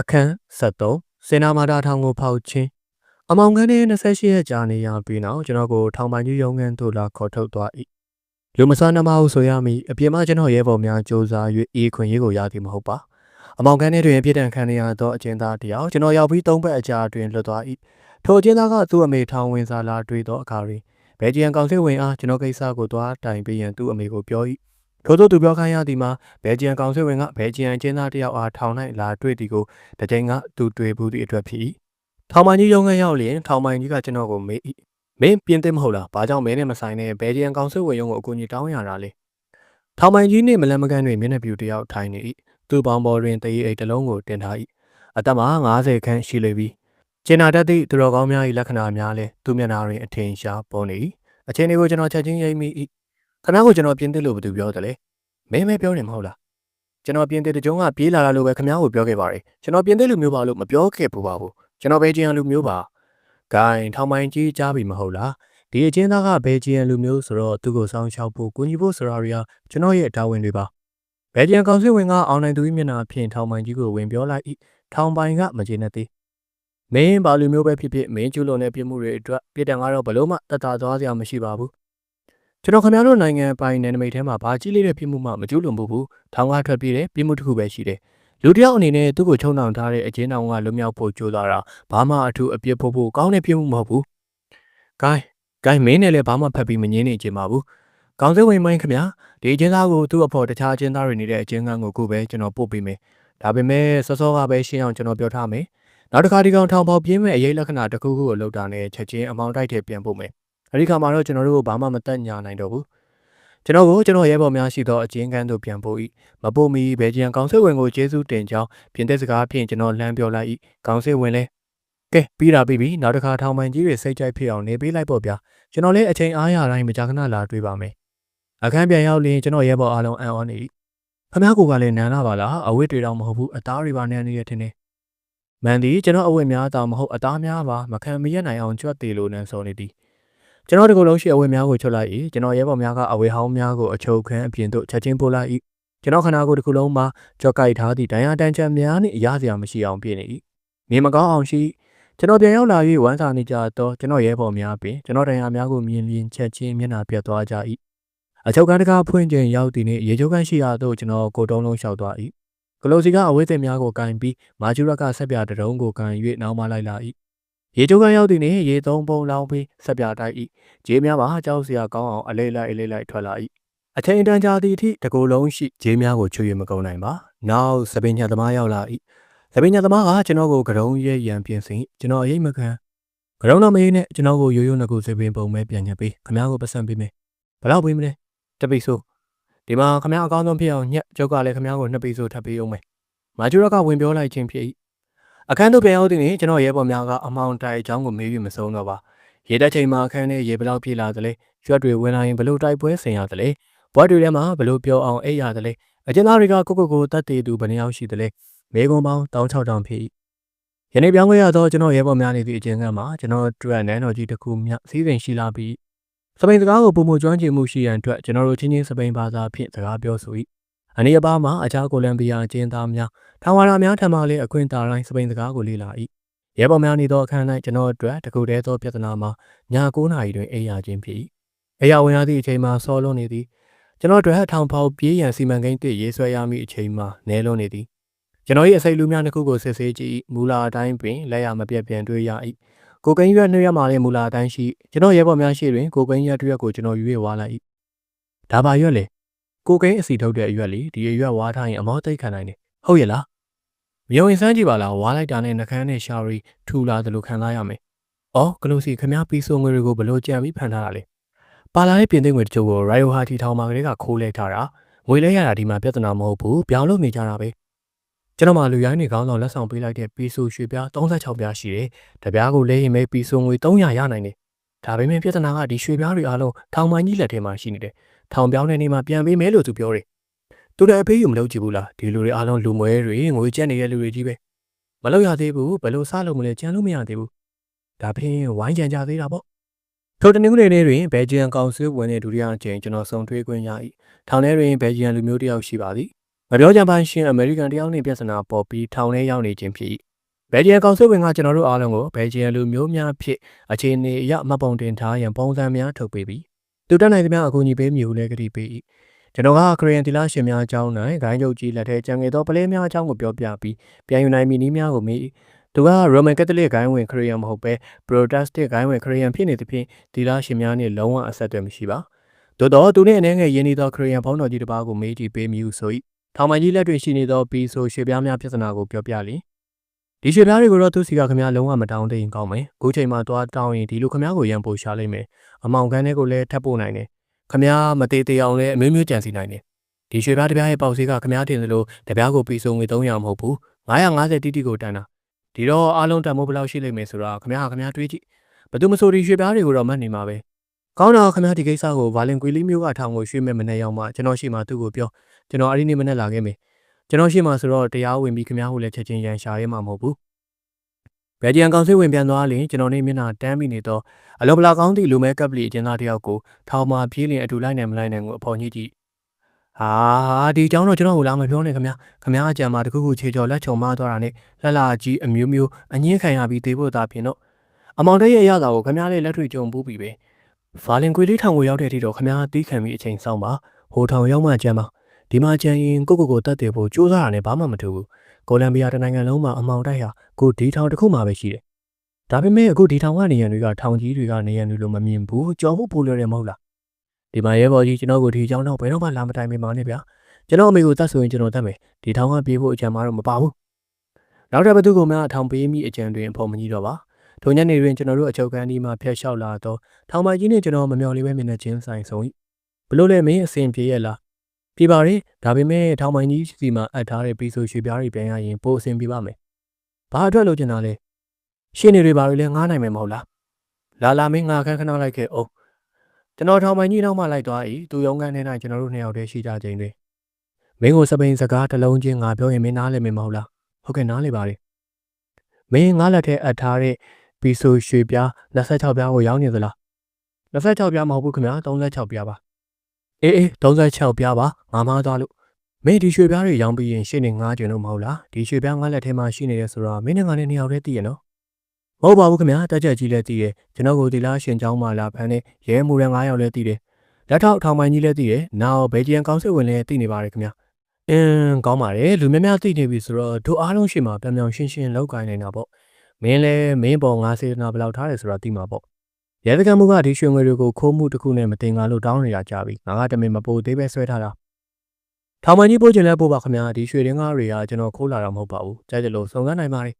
အခန်း73စေနာမာတာထောင်ကိုဖောက်ချင်းအမောင်ခန်းတဲ့28ရက်ကြာနေရပြီးနောက်ကျွန်တော်ကိုထောင်ပိုင်ကြီးရုံးခန်းသို့လာခေါ်ထုတ်သွား၏လူမဆန်းနှမဟုဆိုရမည်အပြင်မှကျွန်တော်ရဲဘော်များစ조사၍အေးခွင့်ရေးကိုရသည်မဟုတ်ပါအမောင်ခန်းထဲတွင်ပြည်တံခံနေရသောအကျဉ်းသားတယောက်ကျွန်တော်ရောက်ပြီးသုံးပတ်အကြာတွင်လွတ်သွား၏ထိုအကျဉ်းသားကသူ့အမေထောင်ဝင်စာလာတွေ့သောအခါတွင်ဘယ်ဂျီယန်ကောင်စစ်ဝင်အားကျွန်တော်ကိစ္စကိုသွားတိုင်ပေးရန်သူ့အမေကိုပြော၏ ထို့သောသူပြောခိုင်းရသည်မှာဘယ်ဂျီယန်ကောင်စစ်ဝင်ကဘယ်ဂျီယန်အကျဉ်းသားတယောက်အားထောင်၌လာတွေ့သည်ကိုတစ်ကြိမ်ကသူတွေ့ဘူးသည့်အတွက်ဖြစ်၏ထောင်မိုင်ကြီးရုံးခန်းရောက်လျင်ထောင်မိုင်ကြီးကကျွန်တော်ကိုမေး၏မင်းပြင်းသိမဟုတ်လားဘာကြောင့်မင်းနဲ့မဆိုင်နဲ့ဘယ်ဂျီယန်ကောင်စစ်ဝင်ရုံးကိုအကူအညီတောင်းရတာလဲထောင်မိုင်ကြီးနှင့်မလန်မကန်းတွင်မျက်နှာပြူတယောက်ထိုင်နေ၏သူ့ပေါင်းပေါ်တွင်တရေအိတ်တစ်လုံးကိုတင်ထား၏အသက်မှာ90ခန်းရှိလေပြီကျင်နာတတ်သည့်သူတော်ကောင်းများ၏လက္ခဏာများလည်းသူ့မျက်နှာတွင်အထင်ရှားပေါ်နေ၏အချိန်တွေကိုကျွန်တော်ချက်ချင်းရိပ်မိ၏ ခဏကိုကျွန်တော်ပြင်းသိလို့ဘယ်သူပြောတယ်လဲမင်းမဲပြောနေမဟုတ်လားကျွန်တော်ပြင်သစ်တကြုံကပြေးလာတာလို့ပဲခင်ဗျားကိုပြောခဲ့ပါတယ်ကျွန်တော်ပြင်သစ်လူမျိုးပါလို့မပြောခဲ့ဘူးပါဘူးကျွန်တော်ဘယ်ဂျီယန်လူမျိုးပါဂိုင်းထောင်မိုင်ကြီးကြားပြီမဟုတ်လားဒီအချင်းသားကဘယ်ဂျီယန်လူမျိုးဆိုတော့သူ့ကိုစောင်းရှောက်ဖို့ကူညီဖို့ဆိုတာတွေကကျွန်တော်ရဲ့တာဝန်တွေပါဘယ်ဂျီယန်ကောင်စစ်ဝင်ကအောင်နိုင်သူ၏မျက်နှာဖြင့်ထောင်မိုင်ကြီးကိုဝင်ပြောလိုက်၏ထောင်ပိုင်ကမကျေနပ်သေးမင်းဘာလူမျိုးပဲဖြစ်ဖြစ်မင်းကျူးလွန်တဲ့ပြစ်မှုတွေအတွက်ပြည်တံကတော့ဘလို့မှတတ်တာသွားစရာမရှိပါဘူး ကျွန်တော်ခင်ဗျားတို့နိုင်ငံပိုင်နယ်နိမိတ်ထဲမှာဘာကြီးလေးတဲ့ပြစ်မှုမှမကျူးလွန်ဘူးဘူးထောင်ကားထွက်ပြေးတယ်ပြစ်မှုတစ်ခုပဲရှိတယ်လူတစ်ယောက်အနေနဲ့သူ့ကိုချုံနှောင်ထားတဲ့အကျဉ်းထောင်ကလွတ်မြောက်ဖို့ကြိုးစားတာဘာမှအထူးအပြစ်ဖို့ဖို့ကောင်းတဲ့ပြစ်မှုမဟုတ်ဘူးဂိုင်းဂိုင်းမင်းနဲ့လည်းဘာမှဖက်ပြီးမငင်းနေချင်ပါဘူးကောင်းစင်ဝင်မိုင်းခင်ဗျာဒီအကျဉ်းသားကိုသူ့အဖို့တခြားအကျဉ်းသားတွေနေတဲ့အကျဉ်းခန်းကိုကိုပဲကျွန်တော်ပို့ပေးမယ်ဒါပေမဲ့စောစောကပဲရှင်းအောင်ကျွန်တော်ပြောထားမယ်နောက်တစ်ခါဒီကောင်ထောင်ပေါက်ပြင်းမဲ့အရေးလက္ခဏာတစ်ခုခုကိုလောက်တာနဲ့ချက်ချင်းအမောင်တိုက်ထဲပြန်ပို့မယ် အဲဒီခါမှာတော့ကျွန်တော်တို့ကိုဘာမှမတက်ညာနိုင်တော့ဘူးကျွန်တော်ကိုကျွန်တော်ရဲဘော်များရှိသောအကျဉ်းခန်းသို့ပြန်ပို့၏မပို့မီဘယ်ဂျီယန်ကောင်စစ်ဝင်ကိုကျေးဇူးတင်ကြောင်းပြင်သက်စကားဖြင့်ကျွန်တော်လှမ်းပြောလိုက်၏ကောင်စစ်ဝင်လည်းကဲပြီးတာပြီးပြီနောက်တစ်ခါထောင်ပိုင်ကြီးတွေစိတ်ကြိုက်ဖြစ်အောင်နေပေးလိုက်ပေါ့ဗျာကျွန်တော်လည်းအချိန်အားရတိုင်းမကြာခဏလာတွေ့ပါမယ်အခန်းပြန်ရောက်လျင်ကျွန်တော်ရဲဘော်အားလုံးအံ့ဩနေ၏ခမ ्या ကိုကလည်းနန်းလာပါလားအဝတ်တွေတော့မဟုတ်ဘူးအသားတွေပါနန်းနေရထင်တယ်မန်ဒီကျွန်တော်အဝတ်များတော့မဟုတ်အသားများပါမခံမရနိုင်အောင်ကြွတ်သေးလို့နန်းစောနေသည် ကျွန်တော်ဒီကုလုံးရှိအဝတ်များကိုချွတ်လိုက်၏ကျွန်တော်ရဲဘော်များကအဝေးဟောင်းများကိုအချုပ်ခန်းအပြင်သို့ချက်ချင်းပို့လိုက်၏ကျွန်တော်ခန္ဓာကိုယ်တစ်ခုလုံးမှာကြော့ကိုက်ထားသည့်ဒဏ်ရာတန်ချမ်းများနှင့်အရစရာမရှိအောင်ပြင်နေ၏မြင်မကောင်းအောင်ရှိကျွန်တော်ပြန်ရောက်လာ၍ဝမ်းစာနေကြသောကျွန်တော်ရဲဘော်များပင်ကျွန်တော်ဒဏ်ရာများကိုမြင်မြင်ချက်ချင်းမျက်နှာပြတ်သွားကြ၏အချုပ်ကန်းတကားဖွင့်ခြင်းရောက်သည့်နေ့ရေချိုးကန်းရှိရာသို့ကျွန်တော်ကိုတုံးလုံးလျှောက်သွား၏ကလိုစီကအဝိသင်များကိုကန်ပြီးမာဂျူရကဆက်ပြတရုံးကိုကန်၍နောက်မှလိုက်လာ၏ ရေချိုးကန်းရောက်သည့်နေ့ရေသုံးပုံလောင်းပြီးဆက်ပြတိုက်၏ဂျေးများပါကြောက်စရာကောင်းအောင်အလေးလိုက်အလေးလိုက်ထွက်လာ၏အချိန်တန်ကြာသည့်အထိတကူလုံးရှိဂျေးများကိုချွေရမကုန်နိုင်ပါနောက်စပင်ညာသမားရောက်လာ၏စပင်ညာသမားကကျွန်တော်ကိုကရုံးရဲရန်ပြင်ဆင်ကျွန်တော်အရေးမခံကရုံးတော့မရေးနဲ့ကျွန်တော်ကိုရိုးရိုးနှကူစပင်ပုံမဲ့ပြန်ညက်ပေးခမားကိုပတ်စံပေးမယ်ဘယ်တော့ပေးမလဲတပိဆိုဒီမှာခမားအကောင်းဆုံးဖြစ်အောင်ညက်ကျုပ်ကလည်းခမားကိုနှစ်ပိဆိုထပ်ပေးအောင်မယ်မာဂျူရကဝင်ပြောလိုက်ခြင်းဖြစ်၏ အခန်းသို့ပြန်ရောက်သည့်နေ့ကျွန်တော်ရဲဘော်များကအမောင်တိုင်အကြောင်းကိုမေးပြီးမဆုံးတော့ပါရေတက်ချိန်မှာအခန်းထဲရေဘလောက်ပြေးလာသလဲရွက်တွေဝင်လာရင်ဘလို့တိုက်ပွဲဆင်ရသလဲဘွားတွေထဲမှာဘလို့ပြောအောင်အိပ်ရသလဲအကျဉ်းသားတွေကကိုကိုကိုတတ်တည်သူဘယ်နှယောက်ရှိသလဲမေကွန်ပေါင်း16တောင်ဖြစ်၏ယနေ့ပြောင်းလဲရသောကျွန်တော်ရဲဘော်များနေသည့်အကျဉ်းခန်းမှာကျွန်တော်တွေ့နန်းတော်ကြီးတစ်ခုမြစီးစိမ်ရှိလာပြီးစပိန်စကားကိုပုံမှုကျွမ်းကျင်မှုရှိရန်အတွက်ကျွန်တော်တို့ချင်းချင်းစပိန်ဘာသာဖြင့်စကားပြောဆို၏ အနည်းအပါးမှာအခြားကိုလံဘီယာအကျဉ်းသားများထာဝရများထံမှလည်းအခွင့်အာဏာစပိန်စကားကိုလေ့လာ၏ရဲဘော်များနေသောအခန်း၌ကျွန်တော်အတွက်တကူတဲသောပြဿနာမှာည9နာရီတွင်အိပ်ရခြင်းဖြစ်၏အရာဝင်ရသည့်အချိန်မှာစောလွန်နေသည်ကျွန်တော်အတွက်ထောင်ဖောက်ပြေးရန်စီမံကိန်းတစ်ရေးဆွဲရမည့်အချိန်မှာနဲလွန်နေသည်ကျွန်တော်၏အစိတ်လူများတစ်ခုကိုစစ်ဆေးကြည့်မူလာအတိုင်းပင်လက်ရမပြတ်ပြန်တွေ့ရ၏ကိုကိန်းရွက်နှွေးရမှာလည်းမူလာအတိုင်းရှိကျွန်တော်ရဲဘော်များရှိတွင်ကိုကိန်းရွက်တစ်ရွက်ကိုကျွန်တော်ယူရဝါလိုက်၏ဒါပါရွက်လေ ကိုကိန်းအစီထုတ်တဲ့အရွက်လေဒီအရွက်ဝါထားရင်အမောသိတ်ခံနိုင်တယ်ဟုတ်ရဲ့လားမယုံရင်စမ်းကြည့်ပါလားဝါလိုက်တာနဲ့နှကန်းနဲ့ရှာရီထူလာတယ်လို့ခံစားရမယ်။အော်ကလို့စီခမ ्या ပြီးဆိုငွေတွေကိုဘလို့ကြံပြီးဖန်ထားတာလဲ။ပါလာတဲ့ပြင်သစ်ငွေတချို့ကိုရိုင်ယိုဟာတီထောင်မှာကလေးကခိုးလဲထားတာ။ငွေလဲရတာဒီမှာပြဿနာမဟုတ်ဘူး။ပြောင်းလို့နေကြတာပဲ။ကျွန်တော်မှလူရိုင်းနေကောင်းဆောင်လက်ဆောင်ပေးလိုက်တဲ့ပီဆိုရွှေပြား36ပြားရှိတယ်။တပြားကိုလဲရင်ပဲပီဆိုငွေ300ရနိုင်တယ်။ဒါပေမဲ့ပြဿနာကဒီရွှေပြားတွေအားလုံးထောင်မိုင်းကြီးလက်ထဲမှာရှိနေတယ်။ ထောင်ပြောင်းတဲ့နေမှာပြန်ပေးမယ်လို့သူပြောတယ်။သူလည်းအဖေးယူမလုပ်ကြည့်ဘူးလားဒီလူတွေအားလုံးလူမွဲတွေငွေကျက်နေတဲ့လူတွေကြီးပဲမလုပ်ရသေးဘူးဘယ်လိုစလုပ်မလဲကြံလို့မရသေးဘူးဒါဖြင့်ဝိုင်းကြံကြသေးတာပေါ့ထိုတနင်္ဂနွေနေ့တွင်ဘယ်ဂျီယန်ကောင်စစ်ဝင်တဲ့ဒုတိယအကြိမ်ကျွန်တော်ဆုံတွေ့ခွင့်ရ၏ထောင်ထဲတွင်ဘယ်ဂျီယန်လူမျိုးတစ်ယောက်ရှိပါသည်မပြောကြပါရှင်အမေရိကန်တယောက်နှင့်ပြဿနာပေါ်ပြီးထောင်ထဲရောက်နေခြင်းဖြစ်၏ဘယ်ဂျီယံကောင်စစ်ဝင်ကကျွန်တော်တို့အားလုံးကိုဘယ်ဂျီယံလူမျိုးများဖြစ်အခြေအနေအရမှတ်ပုံတင်ထားရန်ပုံစံများထုတ်ပေးပြီး သူတက်နိုင်သမျှအကူအညီပေးမည်ဟုလည်းကတိပေး၏ကျွန်တော်ကခရီးယန်တီလာရှင်များအကြောင်း၌ဂိုင်းချုပ်ကြီးလက်ထဲကျန်ခဲ့သောပလဲများအကြောင်းကိုပြောပြပြီးပြန်ယူနိုင်မည်နည်းများကိုမေး၏သူကရိုမန်ကက်သလစ်ဂိုင်းဝင်ခရီးယန်မဟုတ်ပဲပရိုတက်စတစ်ဂိုင်းဝင်ခရီးယန်ဖြစ်နေသဖြင့်တီလာရှင်များနှင့်လုံးဝအဆက်အသွယ်မရှိပါသို့တော့သူနှင့်အနေငယ်ရင်းနှီးသောခရီးယန်ဘုန်းတော်ကြီးတစ်ပါးကိုမေးကြည့်ပေးမည်ဟုဆို၏ထောင်မကြီးလက်တွင်ရှိနေသောပီဆိုရွှေပြားများပြဿနာကိုပြောပြလျင် ဒီရွှေပြားတွေကိုတော့သူစီကခမည်းလုံးဝမတောင်းတရင်ကောင်းမယ်။ခုချိန်မှာသွားတောင်းရင်ဒီလိုခမည်းကိုရန်ပို့ရှာလိမ့်မယ်။အမောင်ကန်းတွေကိုလည်းထပ်ပို့နိုင်တယ်။ခမည်းမသေးသေးအောင်လည်းအမျိုးမျိုးကြံစီနိုင်တယ်။ဒီရွှေပြားတစ်ပြားရဲ့ပေါက်ဈေးကခမည်းတင်သလိုတစ်ပြားကိုပီဆိုငွေ300မဟုတ်ဘူး။950တိတိကိုတန်းတာ။ဒီတော့အားလုံးတန်မိုးဘယ်လောက်ရှိလိမ့်မယ်ဆိုတာခမည်းခမည်းတွေးကြည့်။ဘယ်သူမဆိုဒီရွှေပြားတွေကိုတော့မှတ်နေမှာပဲ။ကောင်းတော့ခမည်းဒီကိစ္စကိုဗာလင်ကွီလီမျိုးကထောင်ကိုရွှေ့မဲ့မနေ့ရောက်မှကျွန်တော်ရှိမှသူ့ကိုပြောကျွန်တော်အဲ့ဒီနေ့မနေ့လာခဲ့မယ်။ ကျွန်တော်ရှိမှဆိုတော့တရားဝင်ပြီးခမည်းဟိုလည်းချက်ချင်းရန်ရှာရဲမှာမဟုတ်ဘူး။ဘယ်ဂျီယံကောင်စစ်ဝင်ပြန်သွားရင်ကျွန်တော်နေမျက်နှာတမ်းမိနေတော့အလောဘလာကောင်းသည့်လူမဲကပ်ပလီအကျဉ်းသားတယောက်ကိုထောင်မှာပြေးလင်အတူလိုက်နိုင်မလိုက်နိုင်ကိုအဖော်ညှိကြည့်။ဟာဒီအကြောင်းတော့ကျွန်တော်ကိုလာမပြောနဲ့ခမည်းခမည်းအကြံမှာတခုခုခြေကျော်လက်ချုံမသွားတာနဲ့လှလှကြီးအမျိုးမျိုးအငင်းခံရပြီးသေးဖို့သာပြင်တော့အမောင်တရဲ့အရသာကိုခမည်းလေးလက်ထွေကြုံပူးပြီးပဲ။ဗာလင်ကွေလေးထောင်ကိုရောက်တဲ့အထိတော့ခမည်းတီးခံပြီးအချိန်ဆောင်ပါဟိုထောင်ရောက်မှကြမ်းပါ ဒီမှာကြံရင်ကိုကိုကိုတတ်တယ်ဖို့စူးစမ်းရတဲ့ဘာမှမထူဘူးကိုလံဘီယာတနိုင်ငံလုံးမှာအမောင်တိုက်ဟာကိုဒီထောင်တစ်ခုမှပဲရှိတယ်ဒါပေမဲ့အခုဒီထောင်ကနေရန်တွေကထောင်ကြီးတွေကနေရန်တွေလို့မမြင်ဘူးကြော်မှုပို့လွယ်တယ်မဟုတ်လားဒီမှာရဲဘော်ကြီးကျွန်တော်ကိုဒီအကြောင်းတော့ဘယ်တော့မှလာမတိုင်မိပါနဲ့ဗျာကျွန်တော်အမေကိုတတ်ဆိုရင်ကျွန်တော်တတ်မယ်ဒီထောင်ကပြေးဖို့အကြံမှတော့မပါဘူးနောက်တစ်ဘသူကမှထောင်ပေးမိအကြံတွင်အဖို့မကြီးတော့ပါထိုညနေတွင်ကျွန်တော်တို့အချုပ်ခန်းဒီမှာဖျက်လျှောက်လာတော့ထောင်မကြီးနဲ့ကျွန်တော်မမျော်လေးပဲမျက်နှာချင်းဆိုင်ဆုံး၏ဘလို့လဲမင်းအစင်ပြေးရလား ပြပါရီဒါပေမဲ့ထောင်မိုင်ကြီးစီမှာအပ်ထားတဲ့ပီဆိုရွှေပြားတွေပြန်ရရင်ပိုအဆင်ပြေပါမယ်။ဘာအတွက်လုပ်ချင်တာလဲ။ရှင်းနေတွေပါလေငားနိုင်မယ်မဟုတ်လား။လာလာမင်းငါခန်းခဏလိုက်ခဲ့အောင်။ကျွန်တော်ထောင်မိုင်ကြီးနောက်မှလိုက်သွား၏။သူရုံးခန်းထဲ၌ကျွန်တော်တို့နှစ်ယောက်တည်းရှိကြချိန်တွင်မင်းကိုစပိန်စကားတစ်လုံးချင်းငါပြောရင်မင်းနားလည်မယ်မဟုတ်လား။ဟုတ်ကဲ့နားလည်ပါလေ။မင်းငါလက်ထဲအပ်ထားတဲ့ပီဆိုရွှေပြား26ပြားကိုရောင်းနေသလား။26ပြားမဟုတ်ဘူးခင်ဗျာ36ပြားပါ။ အေးအေး36ပြားပါငါမားသွားလို့မင်းဒီရွှေပြားတွေရောင်းပြီးရင်ရှင်းနေငားကျင်လို့မဟုတ်လားဒီရွှေပြားငါလက်ထဲမှာရှိနေတယ်ဆိုတော့မင်းနဲ့ငါနဲ့နှစ်ယောက်တည်းသိရနော်မဟုတ်ပါဘူးခင်ဗျာတက်ချက်ကြီးလည်းသိတယ်ကျွန်တော်ကိုဒီလားရှင်ချောင်းမာလာဖန်နဲ့ရဲမူရန်9ယောက်လည်းသိတယ်လက်ထောက်ထောင်ပိုင်းကြီးလည်းသိတယ်နောက်ဘယ်ဂျီယန်ကောင်စစ်ဝင်လည်းသိနေပါတယ်ခင်ဗျာအင်းကောင်းပါတယ်လူများများသိနေပြီဆိုတော့တို့အားလုံးရှိမှပြောင်ပြောင်ရှင်းရှင်းလောက်ကိုင်းနေတာပေါ့မင်းလည်းမင်းပေါ်ငါစေတနာဘယ်လောက်ထားတယ်ဆိုတာသိမှာပေါ့ ရဲစခန်းမှုကဒီရွှေငွေတွေကိုခိုးမှုတစ်ခုနဲ့မတင်ကားလို့တောင်းနေတာကြပြီငါကတမင်မပို့သေးပဲဆွဲထားတာထောင်မကြီးပို့ချင်လဲပို့ပါခင်ဗျာဒီရွှေတင်းကားတွေကကျွန်တော်ခိုးလာတာမဟုတ်ပါဘူးကြိုက်တယ်လို့စုံစမ်းနိုင်ပါတယ်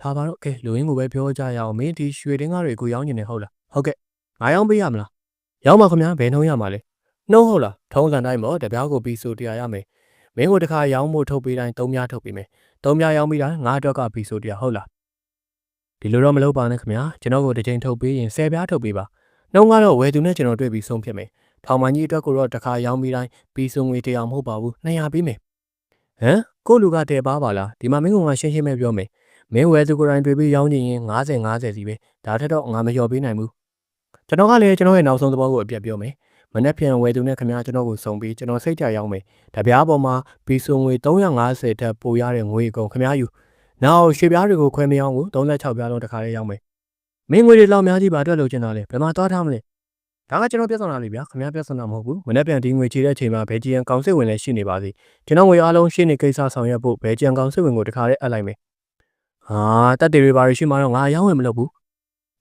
ထားပါတော့ကဲလူရင်းကိုပဲပြောကြရအောင်မင်းဒီရွှေတင်းကားတွေကိုရောင်းနေတယ်ဟုတ်လားဟုတ်ကဲ့ငါရောင်းပေးရမလားရောင်းပါခင်ဗျာဘယ်နှုံးရမှာလဲနှုံးဟုတ်လားထုံးစံတိုင်းပေါ့တပြားကိုပြီးဆိုတရားရမယ်မင်းကိုတခါရောင်းဖို့ထုတ်ပေးတိုင်းသုံးများထုတ်ပေးမယ်သုံးများရောင်းပြီးတိုင်းငါအတွက်ကပြီးဆိုတရားဟုတ်လား ဒီလိုတော့မလုပ်ပါနဲ့ခင်ဗျာကျွန်တော်ကိုတစ်ချိန်ထုတ်ပေးရင်10ပြားထုတ်ပေးပါနှုံးကတော့ဝယ်သူနဲ့ကျွန်တော်တွေ့ပြီးဆုံးဖြတ်မယ်ထောင်မကြီးအတွက်ကိုတော့တစ်ခါရောင်းပြီးတိုင်းပြီးဆုံးငွေတရားမဟုတ်ပါဘူး200ပေးမယ်ဟမ်ကိုလူကတဲပါပါလားဒီမှာမင်းကငါရှင်းရှင်းပဲပြောမယ်မင်းဝယ်သူကိုယ်တိုင်တွေ့ပြီးရောင်းနေရင်90 90စီပဲဒါထက်တော့ငါမလျော်ပေးနိုင်ဘူးကျွန်တော်ကလည်းကျွန်တော်ရဲ့နောက်ဆုံးသဘောကိုအပြတ်ပြောမယ်မနေ့ပြန်ဝယ်သူနဲ့ခင်ဗျာကျွန်တော်ကိုစုံပြီးကျွန်တော်စိတ်ကြရောင်းမယ်တပြားပေါ်မှာပြီးဆုံးငွေ350တက်ပိုရတဲ့ငွေကုန်ခင်ဗျာယူ နောက်ရွှေပြားတွေကိုခွဲမရောင်းဘူး36ပြားလုံးတစ်ခါလေးရောင်းမယ်မင်းငွေတွေလောက်များကြီးပါအတွက်လို့ကျင်တာလေဘယ်မှာသွားထားမလဲဒါကကျွန်တော်ပြဿနာလေးဗျာခင်ဗျာပြဿနာမဟုတ်ဘူးမနေ့ပြန်ဒီငွေချေတဲ့အချိန်မှာဘယ်ဂျီယန်ကောင်စစ်ဝင်လည်းရှိနေပါသေးကျွန်တော်ငွေအားလုံးရှင်းနေကိစ္စဆောင်ရွက်ဖို့ဘယ်ဂျီယန်ကောင်စစ်ဝင်ကိုတစ်ခါလေးအပ်လိုက်မယ်ဟာတက်တေတွေပါရှိမှတော့ငါရောင်းဝယ်မလုပ်ဘူး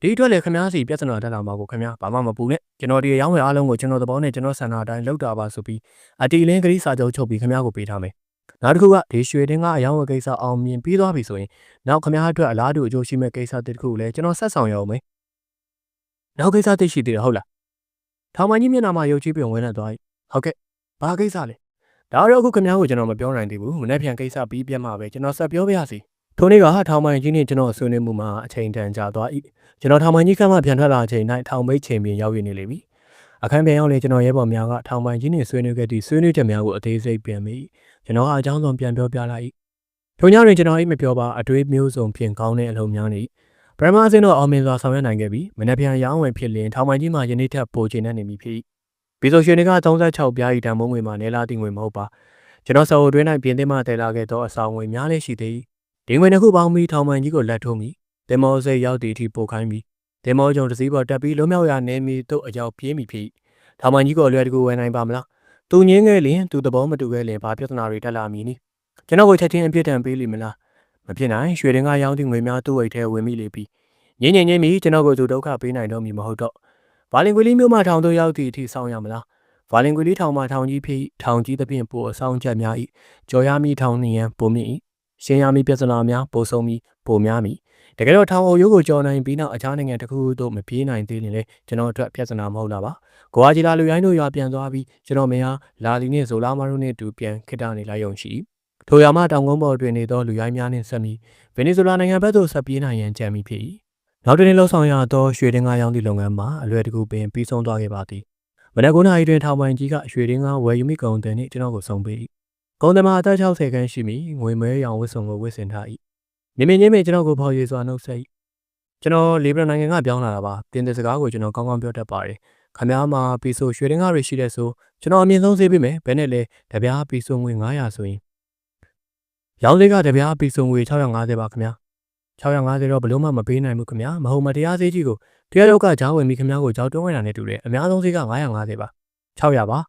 ဒီအတွက်လည်းခင်ဗျားစီပြဿနာတက်လာမှာကိုခင်ဗျားဘာမှမပူနဲ့ကျွန်တော်ဒီရောင်းဝယ်အားလုံးကိုကျွန်တော်သဘောနဲ့ကျွန်တော်ဆန္ဒအတိုင်းလုပ်တာပါဆိုပြီးအတီလင်းဂရိစာချုပ်ချုပ်ပြီးခင်ဗျားကိုပေးထားမယ် နောက်တစ်ခုကဒီရွှေတင်းကအယောင်းဝယ်ကိစ္စအောင်မြင်ပြီးသွားပြီဆိုရင်နောက်ခင်ဗျားအတွက်အလားတူအကျိုးရှိမဲ့ကိစ္စတစ်ခုကိုလည်းကျွန်တော်ဆက်ဆောင်ရအောင်မယ်နောက်ကိစ္စသိရှိသေးတယ်ဟုတ်လားထောင်မကြီးမျက်နှာမှာရုပ်ကြီးပြုံဝင်နေသွားပြီဟုတ်ကဲ့ဘာကိစ္စလဲဒါတော့အခုခင်ဗျားကိုကျွန်တော်မပြောနိုင်သေးဘူးမနေ့ပြန်ကိစ္စပြီးပြတ်မှပဲကျွန်တော်ဆက်ပြောပြရစီထိုနေ့ကထောင်မိုင်ကြီးနဲ့ကျွန်တော်ဆွေးနွေးမှုမှာအချိန်တန်ကြာသွား၏ကျွန်တော်ထောင်မိုင်ကြီးကမှပြန်ထွက်လာချိန်၌ထောင်မိတ်ချိန်ပြင်ရောက်ရနေလေပြီအခန်းပြန်ရောက်လေကျွန်တော်ရဲဘော်များကထောင်မိုင်ကြီးနဲ့ဆွေးနွေးခဲ့သည့်ဆွေးနွေးချက်များကိုအသေးစိတ်ပြန်ပြီး ကျွန်တော်ကအကြောင်းစုံပြန်ပြောပြလိုက်၏ထိုညတွင်ကျွန်တော်အိမ်မပြောပါအတွေးမျိုးစုံဖြင့်ကောင်းတဲ့အလုပ်များနေပရမအစင်းတော့အောင်မြင်စွာဆောင်ရွက်နိုင်ခဲ့ပြီးမနေ့ပြန်ရောင်းဝယ်ဖြစ်လင်ထောင်မိုင်ကြီးမှာယနေ့ထက်ပိုချင်တဲ့နေပြီဖြစ်၏ဘီဆိုရှင်တွေက36ပြားဤတန်မိုးငွေမှာနဲလာသည့်ငွေမဟုတ်ပါကျွန်တော်စာအုပ်တွင်း၌ပြင်သစ်မှတည်လာခဲ့သောအဆောင်ငွေများလည်းရှိသည်ဒီငွေနှစ်ခုပေါင်းပြီးထောင်ပန်ကြီးကိုလက်ထိုးမိတင်မောစိတ်ရောက်သည့်အထိပို့ခိုင်းပြီးတင်မောကြုံတစ်စီးပေါ်တက်ပြီးလွမြောက်ရာနေမီတို့အကြောင်းပြေးမိဖြစ်ထောင်ပန်ကြီးကိုအလွယ်တကူဝယ်နိုင်ပါမလား သူငင်းခဲ့လျင်သူသဘောမတူခဲ့လျင်ဘာပြဿနာတွေတက်လာမည်နည်းကျွန်တော်ကိုချက်ချင်းအပြစ်ဒဏ်ပေးလိမ့်မလားမဖြစ်နိုင်ရွှေတင်ကရောင်းသည့်ငွေများသူ့ဝိတ်ထဲဝင်မိလေပြီငင်းငင်းငင်းမိကျွန်တော်ကိုသူဒုက္ခပေးနိုင်တော့မည်မဟုတ်တော့ဘာလင်ကွေလီမျိုးမှထောင်သို့ရောက်သည့်အထိစောင့်ရမလားဗာလင်ကွေလီထောင်မှထောင်ကြီးဖြစ်ထောင်ကြီးသဖြင့်ပိုအဆောင်ချက်များ၏ကြော်ရမီထောင်နှင့်ရန်ပိုမြင့်၏ရှင်းရမီပြဿနာများပိုဆုံးပြီးပိုများမည် တကယ်တော့ထောင်အုပ်ရိုးကိုကြော်နိုင်ပြီးနောက်အခြားနိုင်ငံတစ်ခုခုသို့မပြေးနိုင်သေးရင်လေကျွန်တော်အတွက်ပြဿနာမဟုတ်လားပါကိုအားကြီးလာလူရိုင်းတို့ရွာပြန်သွားပြီးကျွန်တော်မင်းဟာလာလီနဲ့ဇိုလာမာတို့နဲ့အတူပြန်ခိတနေလိုက်ရုံရှိထိုရွာမှတောင်ကုန်းပေါ်တွင်နေသောလူရိုင်းများနှင့်ဆက်ပြီးဗင်နီဇိုလာနိုင်ငံဘက်သို့ဆက်ပြေးနိုင်ရန်ကြံမိဖြစ်၏နောက်တစ်နေ့လောက်ဆောင်ရသောရွှေတင်ကားရောင်းသည့်လုပ်ငန်းမှာအလွယ်တကူပင်ပြီးဆုံးသွားခဲ့ပါသည်မနက်9:00နာရီတွင်ထောင်ပိုင်ကြီးကရွှေတင်းကဝယ်ယူမိကုန်တဲ့နေ့ကျွန်တော်ကိုဆုံးပေး၏ကုန်သမားအသက်60ခန်းရှိမိငွေမဲရောင်ဝတ်စုံကိုဝတ်ဆင်ထား၏ မြင်မြင်ချင်းပင်ကျွန်တော်ကိုဖော်ရည်စွာနှုတ်ဆက်၏ကျွန်တော်လီဘရနိုင်ငံကပြောင်းလာတာပါတင်တဲ့စကားကိုကျွန်တော်ကောင်းကောင်းပြောတတ်ပါတယ်ခမားမှာပီဆိုရွှေတင်းကားတွေရှိတဲ့ဆိုကျွန်တော်အမြင့်ဆုံးဈေးပေးမယ်ဘယ်နဲ့လဲတပြားပီဆိုငွေ900ဆိုရင်ရောင်းဈေးကတပြားပီဆိုငွေ650ပါခင်ဗျာ650တော့ဘလို့မှမပေးနိုင်ဘူးခင်ဗျာမဟုတ်မတရားဈေးကြီးကိုတရားတော့ကကြားဝင်ပြီးခင်ဗျားကိုကြောက်တွန်းဝင်တာနဲ့တူတယ်အများဆုံးဈေးက950ပါ600ပါ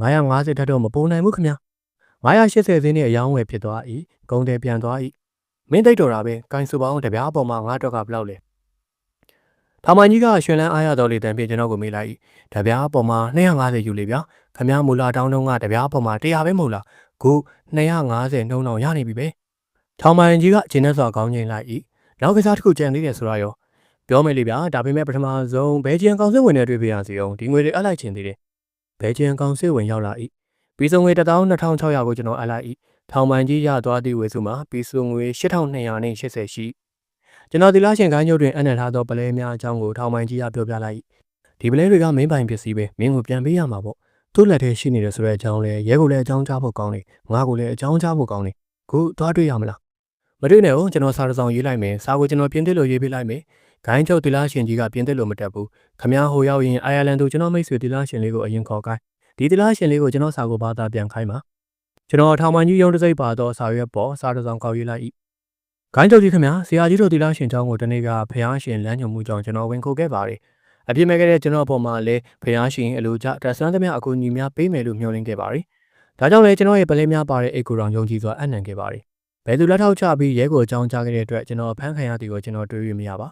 950ထက်တော့မပိုနိုင်ဘူးခင်ဗျာ980ဈေးနဲ့အယောင်းဝယ်ဖြစ်သွား၏ဂုံတယ်ပြန်သွား၏ မင်းသိတော်တာပဲဂိုင်းစုပေါင်းတပြားပေါ်မှာငါတော့ကဘလောက်လဲထောင်မကြီးကရွှင်လန်းအားရတော်လေတန်ပြကျွန်တော်ကိုမေးလိုက်တပြားပေါ်မှာ250ယူလေဗျာခမည်းမူလာတောင်းတုံးကတပြားပေါ်မှာ100ပဲမဟုတ်လားခု250နှုံးတော့ရနေပြီပဲထောင်မကြီးကဂျင်းနဲ့စွာကောင်းချိန်လိုက်၏နောက်ကစားတစ်ခုကြံသေးတယ်ဆိုတော့ရောပြောမယ်လေဗျာဒါပေမဲ့ပထမဆုံးဘဲဂျီယန်ကောင်စစ်ဝင်တွေတွေ့ပြရစီအောင်ဒီငွေတွေအပ်လိုက်ချင်သေးတယ်ဘဲဂျီယန်ကောင်စစ်ဝင်ရောက်လာ၏ပြီးဆုံးငွေ12600ကိုကျွန်တော်အပ်လိုက်၏ ထောင်ပန်ကြီးရသွားသည့်ဝေစုမှာပြီးဆုံးငွေ8280ရှိကျွန်တော်ဒီလားရှင်ကိုင်းညုတ်တွင်အနှံထားသောပလဲများအကြောင်းကိုထောင်ပန်ကြီးကပြောပြလိုက်၏ဒီပလဲတွေကမင်းပိုင်ပစ္စည်းပဲမင်းကိုပြန်ပေးရမှာပေါ့သူ့လက်ထဲရှိနေတယ်ဆိုတဲ့အကြောင်းလဲရဲကိုလည်းအကြောင်းကြားဖို့ကောင်းတယ်ငါကိုလည်းအကြောင်းကြားဖို့ကောင်းတယ်ခုသွားတွေ့ရမလားမတွေ့နဲ့ဦးကျွန်တော်စာတစ်စောင်ရေးလိုက်မယ်စာကိုကျွန်တော်ပြင်သစ်လိုရေးပေးလိုက်မယ်ဂိုင်းချုပ်တီလာရှင်ကြီးကပြင်သစ်လိုမတက်ဘူးခမ ्या ဟိုရောက်ရင်အိုင်ယာလန်တို့ကျွန်တော်မိတ်ဆွေတီလာရှင်လေးကိုအရင်ခေါ်ခိုင်းဒီတီလာရှင်လေးကိုကျွန်တော်စာကိုဘာသာပြန်ခိုင်းပါ ကျွန်တော်ထောင်မှန်ကြီးရုံးတစိမ့်ပါတော့စာရွက်ပေါ်စာတစ်စောင်ကောက်ရေးလိုက်၏ဂိုင်းချုပ်ကြီးခမ ्या ဆရာကြီးတို့တီလာရှင်ကျောင်းကိုတနေ့ကဖျားရှင်လမ်းညွှန်မှုကြောင့်ကျွန်တော်ဝင်ခိုခဲ့ပါတယ်အပြစ်မဲ့ခဲ့တဲ့ကျွန်တော်အပေါ်မှာလည်းဖျားရှင်အလိုကျတက်ဆန်းသမျှအကူအညီများပေးမယ်လို့မျှော်လင့်ခဲ့ပါတယ်ဒါကြောင့်လည်းကျွန်တော်ရဲ့ပလဲများပါတဲ့အိတ်ကိုတော်ယုံကြည်စွာအနံ့ခဲ့ပါတယ်ဘယ်သူလက်ထောက်ချပြီးရဲကိုအကြောင်းကြားခဲ့တဲ့အတွက်ကျွန်တော်ဖမ်းခံရသည်ကိုကျွန်တော်တွေးရမရပါ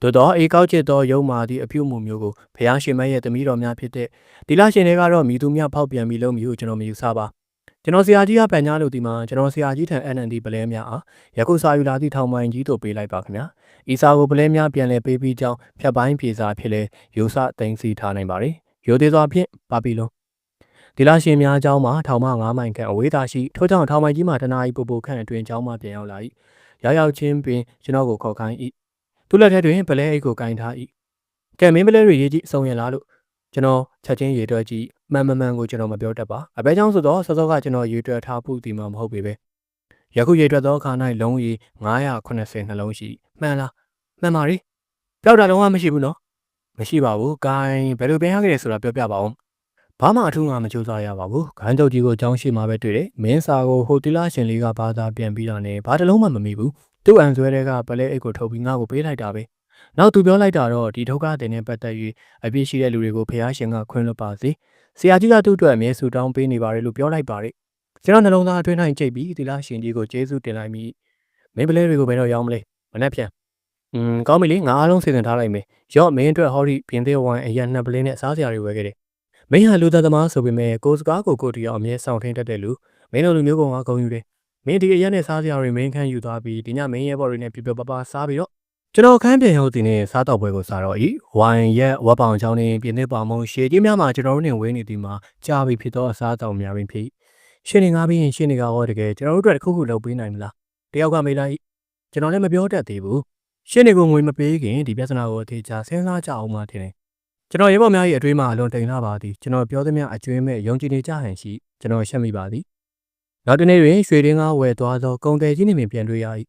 သို့တော့အေကောက်ချစ်သောယုံမာသည့်အပြုမှုမျိုးကိုဖျားရှင်မရဲ့သမီးတော်များဖြစ်တဲ့ဒီလရှင်တွေကတော့မိသူများဖောက်ပြန်ပြီးလို့မျိုးကျွန်တော်မယူဆပါ ကျွန်တော်ဆရာကြီးကပန်ကြားလို့ဒီမှာကျွန်တော်ဆရာကြီးထံ NND ပလဲများအားယခုစာယူလာသည့်ထောင်မိုင်ကြီးတို့ပေးလိုက်ပါခင်ဗျာဤစာကိုပလဲများပြန်လည်ပေးပြီးကြောင်းဖြတ်ပိုင်းပြေစာဖြစ်လဲယူဆသိမ်းစီထားနိုင်ပါတယ်ရိုသေးစွာဖြင့်ပါပြီလုံးဒီလရှင်များအကြောင်းမှာထောင်မ9မိုင်ခန့်အဝေးသာရှိထို့ကြောင့်ထောင်မိုင်ကြီးမှာတနာရီပူပူခန့်အတွင်အကြောင်းမှပြန်ရောက်လာ၏ရောက်ရောက်ချင်းပင်ကျွန်တော်ကိုခေါ်ခိုင်း၏သူ့လက်ထဲတွင်ပလဲအိတ်ကိုကင်ထား၏ကဲမင်းပလဲတွေရေးကြည့်အစုံရလားလို့ ကျွန်တော်ချက်ချင်းရေတွက်ကြည့်မှန်မှန်မှန်ကိုကျွန်တော်မပြောတတ်ပါအဘဲကြောင့်ဆိုတော့စောစောကကျွန်တော်ရေတွက်ထားဖို့ဒီမှာမဟုတ်ပေပဲယခုရေတွက်သောအခါ၌လုံးရီ980နှလုံးရှိမှန်လားမှန်ပါရီပျောက်တာလုံးဝမရှိဘူးနော်မရှိပါဘူးဂိုင်းဘယ်လိုပြန်ရခဲ့လဲဆိုတာပြောပြပါဦးဘာမှအထူးငါမကြိုးစားရပါဘူး။ခိုင်းတုတ်ကြီးကိုအကြောင်းရှိမှပဲတွေ့တယ်။မင်းစာကိုဟိုတီလာရှင်လေးကဘာသာပြန်ပြီးတာနဲ့ဘာတလုံးမှမမိဘူး။သူ့အန်ဆွဲတဲ့ကပလဲအိတ်ကိုထုတ်ပြီးငါ့ကိုပေးလိုက်တာပဲ။ နောက်သူပြောလိုက်တာတော့ဒီဒုက္ခတင်နဲ့ပတ်သက်၍အပြစ်ရှိတဲ့လူတွေကိုဖះရှင်ကခွင့်လွှတ်ပါစေ။ဆရာကြီးကသူ့အတွက်အမြဲဆူတောင်းပေးနေပါတယ်လို့ပြောလိုက်ပါတယ်။ကျွန်တော်နှလုံးသားအတွင်း၌ကြိတ်ပြီးတီလာရှင်ကြီးကိုကျေးဇူးတင်လိုက်ပြီးမင်းပလဲတွေကိုဘယ်တော့ရောင်းမလဲ။မနှက်ပြန်။อืมကောင်းပြီလေငါအားလုံးစီစဉ်ထားလိုက်မယ်။ရော့မင်းအတွက်ဟောဒီပြင်သေးဝိုင်းအရက်နှစ်ပလင်းနဲ့စားစရာတွေဝယ်ခဲ့တယ်မင်းဟာလူသားသမားဆိုပေမဲ့ကိုစကားကိုကိုတီအောင်အမြဲဆောင်ထင်းတတ်တဲ့လူမင်းတို့လူမျိုးကောင်ကဂုံယူတယ်မင်းဒီအရက်နဲ့စားစရာတွေမင်းခန်းယူသွားပြီးဒီညမင်းရဲဘော်တွေနဲ့ပြပြပပစားပြီးတော့ ကျွန်တော်ခန်းပြန်ရောက်တင်နေစားတော့ပွဲကိုစားတော့ဤဝိုင်ရက်ဝက်ပောင်ချောင်းနေပြင်းနေပောင်မုံရှေကြီးများမှာကျွန်တော်တို့နေဝင်းနေဒီမှာကြာပြီဖြစ်သောအစားအသောက်များပင်ဖြစ်ရှင်းနေငါပြီးရင်ရှင်းနေကဟောတကယ်ကျွန်တော်တို့အတွက်တစ်ခုခုလုပ်ပေးနိုင်မလားတယောက်ကမေးလိုက်ကျွန်တော်လည်းမပြောတတ်သေးဘူးရှင်းနေကိုငွေမပေးခင်ဒီပြဿနာကိုအသေးချာစဉ်းစားကြအောင်မှထင်တယ်ကျွန်တော်ရေပေါ်များ၏အတွေးမှအလွန်တိမ်လာပါသည်ကျွန်တော်ပြောသမျှအကျွင်းမဲ့ယုံကြည်နေကြဟန်ရှိကျွန်တော်ရှက်မိပါသည်နောက်တနေ့တွင်ရွှေတင်းကားဝယ်သွားသောကုံတယ်ကြီးနှင့်ပြန်တွေ့ရ၏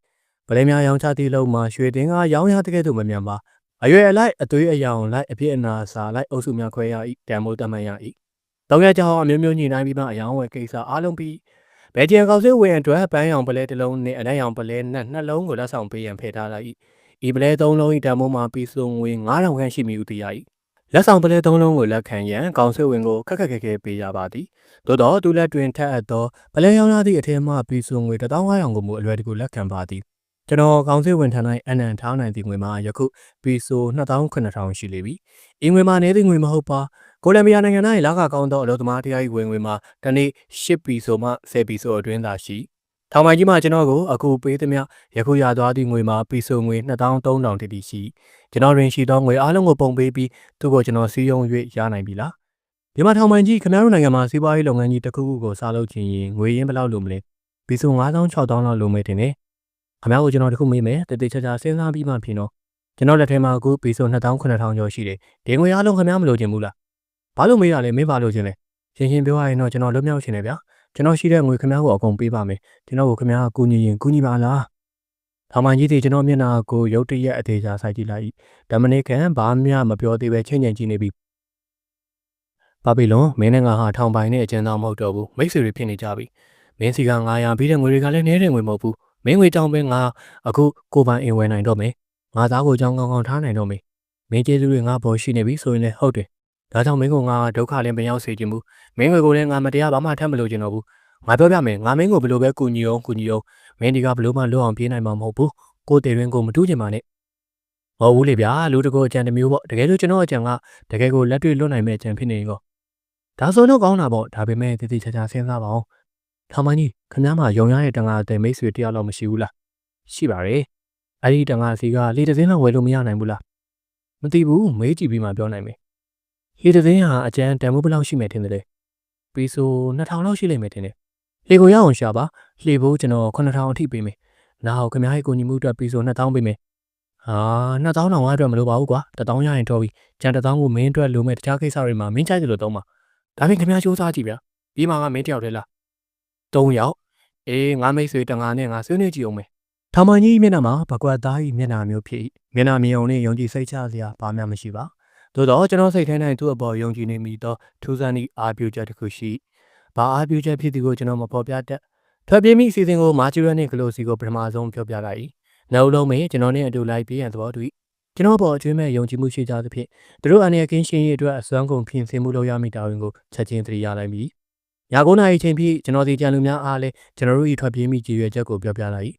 ဗလဲများရောင်းချသည့်လုံမှာရွှေတင်းကားရောင်းရတဲ့ကဲ့သို့မမြန်ပါအရွယ်အလိုက်အသွေးအယောင်လိုက်အပြစ်အနာစာလိုက်အုပ်စုများခွဲရ၏တန်မိုးတတ်မှန်ရ၏တောင်ရကြောင်အမျိုးမျိုးညှိနှိုင်းပြီးမှအယောင်ဝယ်ကိစ္စအားလုံးပြီးဘယ်ဂျီယံကောင်စစ်ဝင်အတွက်ပန်းရောင်ပလဲတစ်လုံးနဲ့အနက်ရောင်ပလဲနဲ့နှလုံးကိုလက်ဆောင်ပေးရန်ဖယ်ထားလိုက်၏ဤပလဲသုံးလုံး၏တန်ဖိုးမှာပြီးဆိုငွေ9000ခန့်ရှိမည်ဟုသိရ၏လက်ဆောင်ပလဲသုံးလုံးကိုလက်ခံရန်ကောင်စစ်ဝင်ကိုခက်ခက်ခဲခဲပေးရပါသည်သို့သောသူလက်တွင်ထက်အပ်သောပလဲရောင်းရသည့်အထက်မှပြီးဆိုငွေ15000ကိုမူအလွယ်တကူလက်ခံပါသည် ကျွန်တော်ကောင်စစ်ဝင်ထံ၌အနံထားနိုင်သည့်ငွေမှာယခုပြီးဆို28000ရှိလေပြီ။အင်ငွေမှာနေသည့်ငွေမဟုတ်ပါ။ကိုလံဘီယာနိုင်ငံ၌လာကကောင်းသောအလုပ်သမားတရား၏ဝင်ငွေမှာတနေ့10ပီဆိုမှ10ပီဆိုအတွင်းသာရှိ။ထောင်ပိုင်ကြီးမှကျွန်တော်ကိုအခုပေးသမျှယခုရသွားသည့်ငွေမှာပီဆိုငွေ2300တိတိရှိ။ကျွန်တော်တွင်ရှိသောငွေအားလုံးကိုပုံပေးပြီးသူ့ကိုကျွန်တော်စီးရုံ၍ရနိုင်ပြီလား။ဒီမှာထောင်ပိုင်ကြီးခင်ဗျားတို့နိုင်ငံမှာစီးပွားရေးလုပ်ငန်းကြီးတစ်ခုခုကိုစလုပ်ချင်ရင်ငွေရင်းဘယ်လောက်လိုမလဲ။ပီဆို9000 6000လောက်လိုမယ်တင်တယ်။ ခင်ဗျားကိုကျွန်တော်တခုမေးမယ်တည်တည်ချာချာစဉ်းစားပြီးမှဖြစ်တော့ကျွန်တော်လက်ထဲမှာအခုပီဆို2900ကျော်ရှိတယ်ဒီငွေအားလုံးခင်ဗျားမလိုချင်ဘူးလားဘာလို့မေးရလဲမင်းဘာလို့ချင်လဲရှင်းရှင်းပြောရရင်တော့ကျွန်တော်လွတ်မြောက်ချင်တယ်ဗျာကျွန်တော်ရှိတဲ့ငွေခင်ဗျားကိုအကုန်ပေးပါမယ်ကျွန်တော်ကိုခင်ဗျားကကူညီရင်ကူညီပါလားထောင်မကြီးတွေကျွန်တော်မျက်နှာကိုရုတ်တရက်အသေးချာစိုက်ကြည့်လိုက်ဒမနစ်ကန်ဘာမှမပြောသေးပဲချင်းချင်းကြည့်နေပြီပါပီလွန်မင်းနဲ့ငါဟာထောင်ပိုင်နဲ့အကျဉ်းသားမဟုတ်တော့ဘူးမိတ်ဆွေတွေဖြစ်နေကြပြီမင်းစီက900ပြီးတဲ့ငွေတွေကလည်းနည်းတဲ့ငွေမဟုတ်ဘူး မင်းငွေတောင်းပဲငါအခုကိုပိုင်အိမ်ဝယ်နိုင်တော့မယ်ငါသားကိုကြောင်းကောင်းကောင်းထားနိုင်တော့မယ်မင်းကျေးဇူးတွေငါပေါ်ရှိနေပြီဆိုရင်လည်းဟုတ်တယ်ဒါကြောင့်မင်းကငါဒုက္ခလည်းမရောက်စေချင်ဘူးမင်းငွေကိုလည်းငါမတရားဘာမှထပ်မလို့ချင်တော့ဘူးငါပြောပြမယ်ငါမင်းကိုဘယ်လိုပဲကူညီအောင်ကူညီအောင်မင်းဒီကဘယ်လိုမှလွတ်အောင်ပြေးနိုင်မှာမဟုတ်ဘူးကိုတေရင်ကိုမတူးချင်ပါနဲ့မဟုတ်ဘူးလေဗျာလူတကောအကြံတစ်မျိုးပေါ့တကယ်လို့ကျွန်တော်အကြံကတကယ်ကိုလက်တွေ့လွတ်နိုင်မဲ့အကြံဖြစ်နေရင်ကောဒါဆိုတော့ကောင်းတာပေါ့ဒါပေမဲ့တည်တည်ချာချာစဉ်းစားပါအောင် ထောင်မကြီးခင်ဗျားမှာယုံရတဲ့တန်ခါတဲ့မိတ်ဆွေတယောက်လောက်မရှိဘူးလားရှိပါတယ်အဲ့ဒီတန်ခါစီကလေတစင်းလောက်ဝယ်လို့မရနိုင်ဘူးလားမသိဘူးမေးကြည့်ပြီးမှပြောနိုင်မယ်ဟီတစင်းဟာအကျန်းတန်မိုးဘယ်လောက်ရှိမယ်ထင်တယ်လေပြီးဆို2000လောက်ရှိလိမ့်မယ်ထင်တယ်လေကိုရအောင်ရှာပါလေဖို့ကျွန်တော်9000အထိပေးမယ်နောက်ခင်ဗျားရဲ့ကိုညီမှုအတွက်ပြီးဆို2000ပေးမယ်ဟာ2000တောင်အတွက်မလိုပါဘူးကွာ1000ရရင်တော့ပြီကျန်1000ကိုမင်းအတွက်လိုမဲ့တခြားကိစ္စတွေမှာမင်းချိုက်တယ်လို့သုံးပါဒါပြင်ခင်ဗျားစူးစမ်းကြည့်ဗျာပြီးမှကမင်းတယောက်တည်းလား 3ယောက်အေးငါမိတ်ဆွေတငါနဲ့ငါဆွေးနွေးကြည့်အောင်မယ်ထောင်မကြီးမျက်နှာမှာဘကွက်သားကြီးမျက်နှာမျိုးဖြစ်၏မျက်နှာမြင်အောင်နဲ့ယုံကြည်စိတ်ချစရာဘာမှမရှိပါသို့တော့ကျွန်တော်စိတ်ထဲ၌သူ့အပေါ်ယုံကြည်နေမိသောထူးဆန်းသည့်အားပြုချက်တစ်ခုရှိဘာအားပြုချက်ဖြစ်သည်ကိုကျွန်တော်မဖော်ပြတတ်ထွက်ပြေးမိအစီအစဉ်ကိုမာချူရနဲ့ဂလိုစီကိုပထမဆုံးပြောပြလိုက်၏နောက်လုံးမေကျွန်တော်နဲ့အတူလိုက်ပြေးရန်သဘောတူ၏ကျွန်တော်ပေါ်အကျွေးမဲ့ယုံကြည်မှုရှိကြသဖြင့်သူတို့အနေနဲ့ကင်းရှင်းရေးအတွက်အစွမ်းကုန်ပြင်ဆင်မှုလုပ်ရမိတာဝန်ကိုချက်ချင်းသတိရလိုက်ပြီ။ ရာ9နာရီချိန်ပြည့်ကျွန်တော်ဒီကြံလူများအားလည်းကျွန်တော်တို့ဤထွက်ပြေးမိကြည်ရွယ်ချက်ကိုပြောပြလိုက်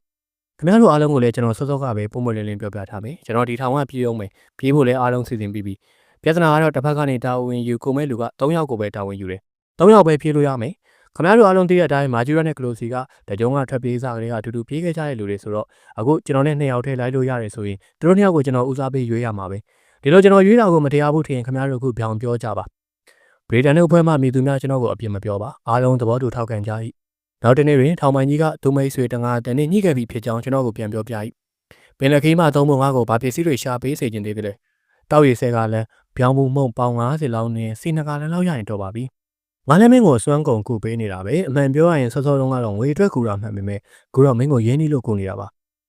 ခင်ဗျားတို့အားလုံးကိုလည်းကျွန်တော်စောစောကပဲပုံမလင်းလင်းပြောပြထားမယ်ကျွန်တော်ဒီထောင်ကပြေးအောင်မယ်ပြေးဖို့လည်းအားလုံးစီစဉ်ပြီးပြီပြဿနာကတော့တစ်ဖက်ကနေတာဝန်ယူကိုမဲလူက3ယောက်ကိုပဲတာဝန်ယူတယ်3ယောက်ပဲပြေးလို့ရမယ်ခင်ဗျားတို့အားလုံးသိတဲ့အတိုင်းမာဂျူရာနဲ့ကလိုစီကတကြုံကထွက်ပြေးစားကလေးကအတူတူပြေးခဲ့ကြတဲ့လူတွေဆိုတော့အခုကျွန်တော်နဲ့2ယောက်ထဲလိုက်လို့ရတယ်ဆိုရင်သူတို့2ယောက်ကိုကျွန်တော်ဦးစားပေးရွေးရမှာပဲဒီလိုကျွန်တော်ရွေးတာကိုမတရားဘူးထင်ခင်ဗျားတို့အခုပြောင်ပြောကြပါ ဗြိတန်တို့အဖွဲ့မှမြည်သူများကျွန်တော်ကိုအပြစ်မပြောပါအားလုံးသဘောတူထောက်ခံကြ၏နောက်တနေ့တွင်ထောင်ပိုင်ကြီးကဒုမိတ်ဆွေတငါတနေ့ညှိခဲ့ပြီးဖြစ်ကြောင်းကျွန်တော်ကိုပြန်ပြောပြ၏ပင်လခီးမှသုံးပုံငါးကိုဗာပစ္စည်းတွေရှာပေးစေခြင်းသေးတယ်တောက်ရည်ဆဲကလည်းပြောင်းမှုမုံပေါင်90လောက်နဲ့စီနကလည်းလောက်ရရင်တော့ပါပြီငါလည်းမင်းကိုစွမ်းကုန်ကူပေးနေတာပဲအမှန်ပြောရရင်စောစောတုန်းကတော့ငွေအတွက်ကူတာမှန်ပေမဲ့ကူတော့မင်းကိုရင်းနှီးလို့ကူနေတာပါ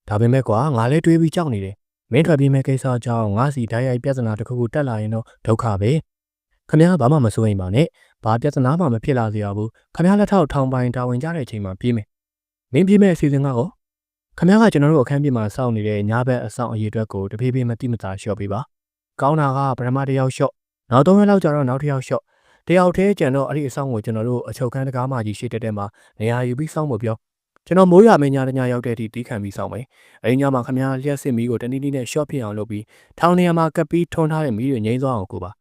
ဒါပေမဲ့ကွာငါလည်းတွေးပြီးကြောက်နေတယ်မင်းထွက်ပြေးမဲ့ကိစ္စကြောင့်ငါစီဓာတ်ရိုက်ပြဿနာတစ်ခုခုတက်လာရင်တော့ဒုက္ခပဲ ခမရဘာမှမစိုးရင်ပါနဲ့ဘာပြဿနာမှမဖြစ်လာစေရဘူးခမရလက်ထောက်ထောင်ပိုင်တာဝန်ကြတဲ့အချိန်မှာပြေးမယ်မင်းပြေးမဲ့အစီအစဉ်ကတော့ခမရကကျွန်တော်တို့အခန်းပြမှာစောင့်နေတဲ့ညဘက်အဆောင်အရေးအတွက်ကိုတဖြည်းဖြည်းမတိမတာလျှော့ပေးပါကောင်းတာကပထမတစ်ယောက်လျှော့နောက်သုံးရက်လောက်ကြာတော့နောက်တစ်ယောက်လျှော့တယောက်တည်းကျန်တော့အဲ့ဒီအဆောင်ကိုကျွန်တော်တို့အချုပ်ခန်းတကားမကြီးရှိတဲ့တဲမှာနေရာယူပြီးစောင့်ဖို့ပြောကျွန်တော်မိုးရမင်းညတညရောက်တဲ့အထိတီးခံပြီးစောင့်မယ်အဲဒီညမှာခမရလျှက်စစ်မီးကိုတနည်းနည်းနဲ့ရှော့ဖြစ်အောင်လုပ်ပြီးထောင်နေရာမှာကပ်ပြီးထွန်းထားတဲ့မီးတွေငိမ့်သွားအောင်ကိုပါ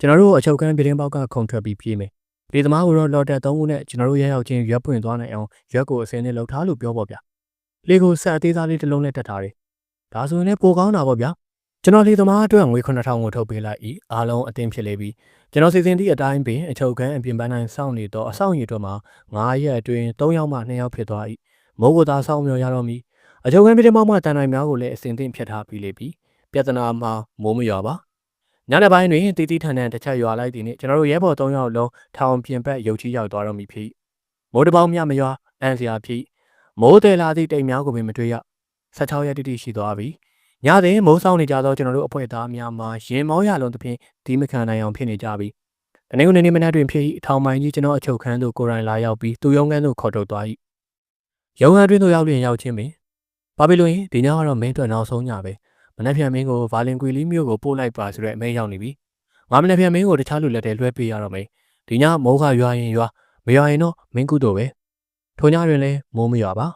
ကျွန်တော်တို့အချုပ်ခန်းပြတင်းပေါက်ကခုံထွက်ပြီးပြေးမယ်။ပြည်သမားကိုတော့လော်တက်သုံးခုနဲ့ကျွန်တော်တို့ရရောက်ချင်းရွက်ပွင့်သွားနိုင်အောင်ရွက်ကိုအစင်းနဲ့လှုပ်ထားလို့ပြောပေါ့ဗျ။လေကိုဆက်အသေးစားလေးတစ်လုံးနဲ့တက်ထားတယ်။ဒါဆိုရင်လည်းပိုကောင်းတာပေါ့ဗျာ။ကျွန်တော်လေသမားအတွက်ငွေ9000ကိုထုတ်ပေးလိုက်၏။အားလုံးအတင်းဖြစ်လေပြီ။ကျွန်တော်စီစဉ်သည့်အတိုင်းပင်အချုပ်ခန်းအပြင်ပန်းတိုင်းစောင့်နေတော့အဆောင်ရည်အတွက်မှာ9ရက်အတွင်း3ယောက်မှ2ယောက်ဖြစ်သွား၏။မိုးကိုသာစောင့်မျှော်ရတော့မည်။အချုပ်ခန်းပြည်သမားမှတန်တိုင်းများကိုလည်းအစင်တင်ဖြတ်ထားပြီးလေပြီ။ပြဿနာမှာမိုးမရွာပါ။ ညနေပိုင်းတွင်တီတီထန်ထန်တစ်ချက်ရွာလိုက်သည်နှင့်ကျွန်တော်တို့ရဲဘော်၃ယောက်လုံးထောင်ပြင်ပက်ရုပ်ချီရောက်သွားတော့မည်ဖြစ်မိုးတပေါင်းမြမရွာအန်စရာဖြစ်မိုးတယ်လာသည့်တိမ်များကိုပင်မတွေ့ရ16ရက်တိတိရှိသွားပြီညစဉ်မိုးဆောင်နေကြသောကျွန်တော်တို့အဖွဲ့သားများမှာရင်မောရလုံးသဖြင့်ဒီမခံနိုင်အောင်ဖြစ်နေကြပြီတနင်္ဂနွေနေ့မနက်တွင်ဖြစ်၏အထောင်ပိုင်းကြီးကျွန်တော်အချုပ်ခန်းသို့ကိုယ်တိုင်လာရောက်ပြီးသူရုံးခန်းသို့ခေါ်ထုတ်သွား၏ရုံးခန်းတွင်သို့ရောက်လျင်ရောက်ချင်းပင်ဘာဖြစ်လို့ရင်ဒီညကတော့မင်းအတွက်နောက်ဆုံးညပဲ မနက်ဖြန်မင်းကိုဗာလင်ကွေလီမြို့ကိုပို့လိုက်ပါဆိုတဲ့အမိန့်ရောက်နေပြီငါမနက်ဖြန်မင်းကိုတခြားလူလက်ထဲလွှဲပေးရတော့မယ်ဒီညမိုးခရွာရင်ရွာမရွာရင်တော့မင်းကုသို့ပဲထိုညတွင်လည်းမိုးမရွာပါ